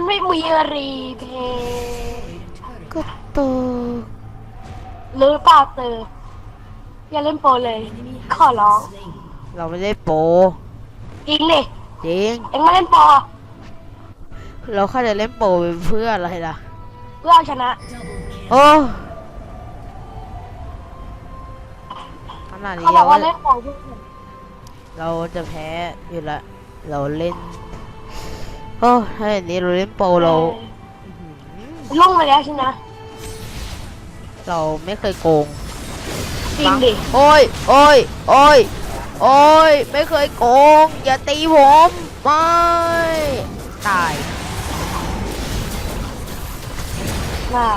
มันไม่มีรีเพย์ก็ตัวหรือเปล่าเตออย่าเล่นโปรเลย ขอร้องเราไม่ได้โปรจริงดิจริง เอ็งมาเล่นโปรเราแค่จะเล่นโปรเป็นเพื่ออะไรล่ะ เพื่อเอาชนะ โอ้ขนาดนี้เขาบเราอกว่าเล่นโปรเพื่อเราจะแพ้อยู่ละ เราเล่น โอ้ถ้าอย่างนี้เราเล่นโปรเราอื้อหือลุ่งไปแล้วใช่ไหมเราไม่เคยโกงจริงดิโอ้ยโอ้ยโอ้ยโอ้ยไม่เคยโกง อย่าตีผมไม่ตายน่า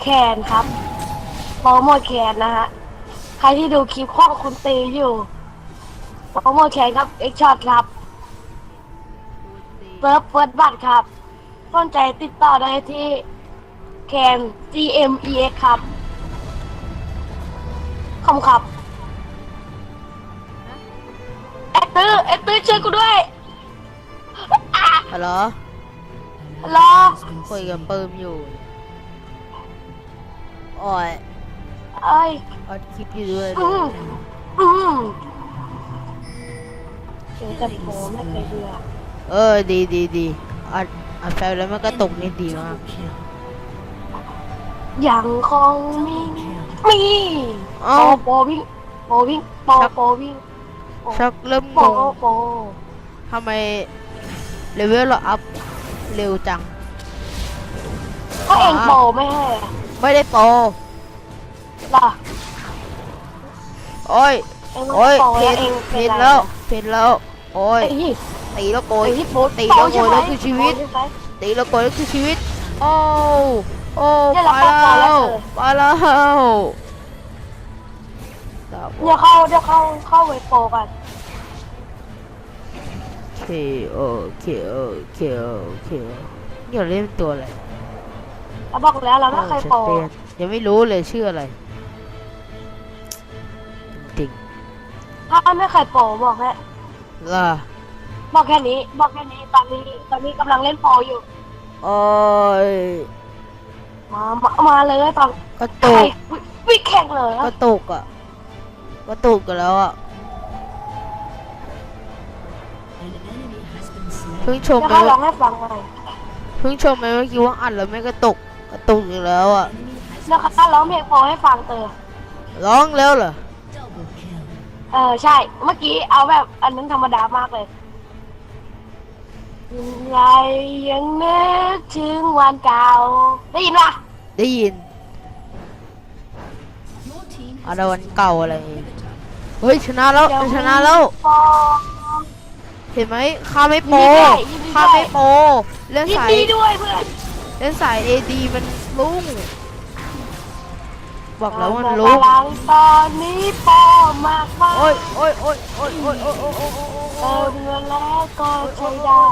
แคนครับโปรโมทแคนนะฮะใครที่ดูคลิปข้องคุณตีอยู่โปรโมทแคนครับเอ็กช็อตครับ เซิร์ฟเฟิร์สบัตรครับสนใจติดต่อได้ที่แคน GMEX ครับขอบคุณครับเอ็กตื้อเอ็กตื้อช่วยกูด้วยอะฮัลโหลรอคุยกับปืมอยู่โอ้ยเอ้ยอัดคลิปอยู่ด้วยอืมอืมเจอแต่โผไม่เคยเบื่อ เออดีดีดีอัดอัดแฟลแล้วมันก็ตกนี่ดีมากยังคงมีมีเอ้าโปโปวิ่งโปวิ่งโปโปวิ่งชักเริ่มโปงงโปทำไมเลเวลเราอัพเร็วจัง ก็เองโปไม่ให้อะไม่ได้โปรล่ะโอ้ยเองไม่โอ้ยโปเพแล้วนเองเพเป็นนไรแล้วเพนแล้ว โอ้ยไอ้ยี่ตีแล้วโกยไอ้ยี่โปตีแล้วใช่ไหมโกยแล้วคือชีวิตโปใช่ไหมตีแล้วโกยแล้วคือชีวิต โอ้โอ้เนี่ยไปเราแล้เข้าโปรแล้ววเออไปแล้วเดี๋ยวเข้าเดี๋ยวเข้าเข้าเวทโปกันเคโอเคโอเคโอเคนี่เราเล่นตัวอะไรเราบอกแล้วเราไม่เคยชัโปดเจนยังไม่รู้เลยชื่ออะไรจริงถ้าไม่เคยโปบอกแค่ๆ ล่ะบอกแค่นี้ บอกแค่นี้ ตอนนี้ ตอนนี้กำลังเล่นโปอยู่ โอ้ยมา มามาเลยตอนกระใครตุกวิวิ่งแข่งเลยกอะระตุกอะกระตุกกันแล้วอะเพิ่งชมเดี๋ยวไปเขาร้องให้ฟังหน่อยเพิ่งชมไปเมื่อกี้ว่าอัดแล้วไม่กระตุกกระตุกอีกแล้วอะเดี๋ยวเขาร้องเพลงโปรให้ฟังเตอร้องแล้วเหรอ เออใช่ เมื่อกี้เอาแบบอันนั้นธรรมดามากเลยยังไงยังนึกถึงวันเก่า ได้ยินปะได้ยินอะไรวันเก่าอะไรเฮ้ยชนะแล้วเดี๋ยวชนะแล้วโปรเห็นไหมข้าไม่โปรยินดีด้วยยินดีด้วย ข้าไม่โปรเล่นยินสายดีด้วยเพื่อนเล่นสายเอดีมันลุ่ง บอกแล้วมันแต่ลุ่งพลังตอนนี้โปรมากมากโอ้ยโอ้ยโอ้ยโอ้ยโอ้ยโอ้ยโอ้ยโอ้ยโอ้ยเติมเงินแล้วก็ใช้ได้